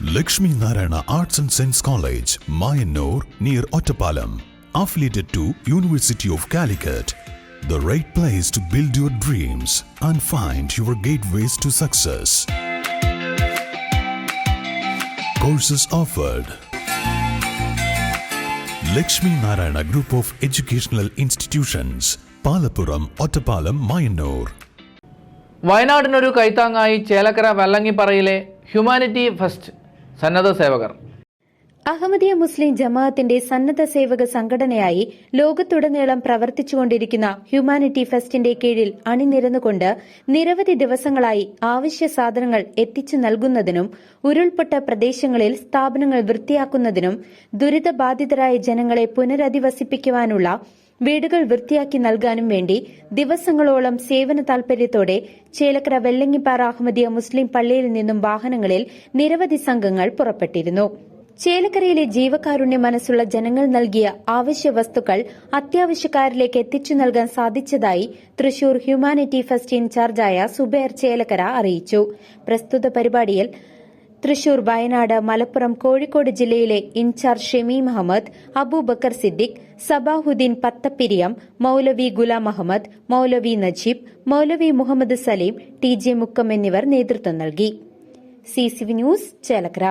Lakshmi Narayana Arts and Science College, Mayanur, near Ottapalam. Affiliated to University of Calicut. The right place to build your dreams and find your gateways to success. Courses offered. Lakshmi Narayana Group of Educational Institutions, Palapuram, Ottapalam, Mayanur. വയനാടിനൊരു കൈത്താങ്ങായി ചേലക്കര വെള്ളങ്ങിപ്പറയിലെ humanity first സന്നദ്ധ സേവകർ. അഹമ്മദിയ മുസ്ലിം ജമാഅത്തിന്റെ സന്നദ്ധ സേവക സംഘടനയായി ലോകത്തുടനീളം പ്രവർത്തിച്ചുകൊണ്ടിരിക്കുന്ന humanity ഫെസ്റ്റിന്റെ കീഴിൽ അണിനിരന്നുകൊണ്ട് നിരവധി ദിവസങ്ങളായി ആവശ്യ സാധനങ്ങൾ എത്തിച്ചു നൽകുന്നതിനും ഉരുൾപൊട്ട പ്രദേശങ്ങളിൽ സ്ഥാപനങ്ങൾ വൃത്തിയാക്കുന്നതിനും ദുരിതബാധിതരായ ജനങ്ങളെ പുനരധിവസിപ്പിക്കുവാനുള്ള വീടുകൾ വൃത്തിയാക്കി നൽകാനും വേണ്ടി ദിവസങ്ങളോളം സേവന താൽപര്യത്തോടെ ചേലക്കര വെള്ളങ്ങിപ്പാറ അഹമ്മദിയ മുസ്ലിം പള്ളിയിൽ നിന്നും വാഹനങ്ങളിൽ നിരവധി സംഘങ്ങൾ പുറപ്പെട്ടിരുന്നു. ചേലക്കരയിലെ ജീവകാരുണ്യ മനസ്സുള്ള ജനങ്ങൾ നൽകിയ ആവശ്യ വസ്തുക്കൾ അത്യാവശ്യക്കാരിലേക്ക് എത്തിച്ചു നൽകാൻ സാധിച്ചതായി തൃശൂർ ഹ്യൂമാനിറ്റി ഫെസ്റ്റ് ഇൻചാർജായ സുബേർ ചേലക്കര അറിയിച്ചു. പ്രസ്തുത പരിപാടിയിൽ തൃശൂർ വയനാട് മലപ്പുറം കോഴിക്കോട് ജില്ലയിലെ in charge Shemi Muhammad Aboobacker Siddique Sabahuddin Pathappiriyam Moulavi Ghulam Ahmed Moulavi Najeeb Moulavi Muhammad Saleem T J Mukkam എന്നിവർ നേതൃത്വം നൽകി. CCV news Chelakkara.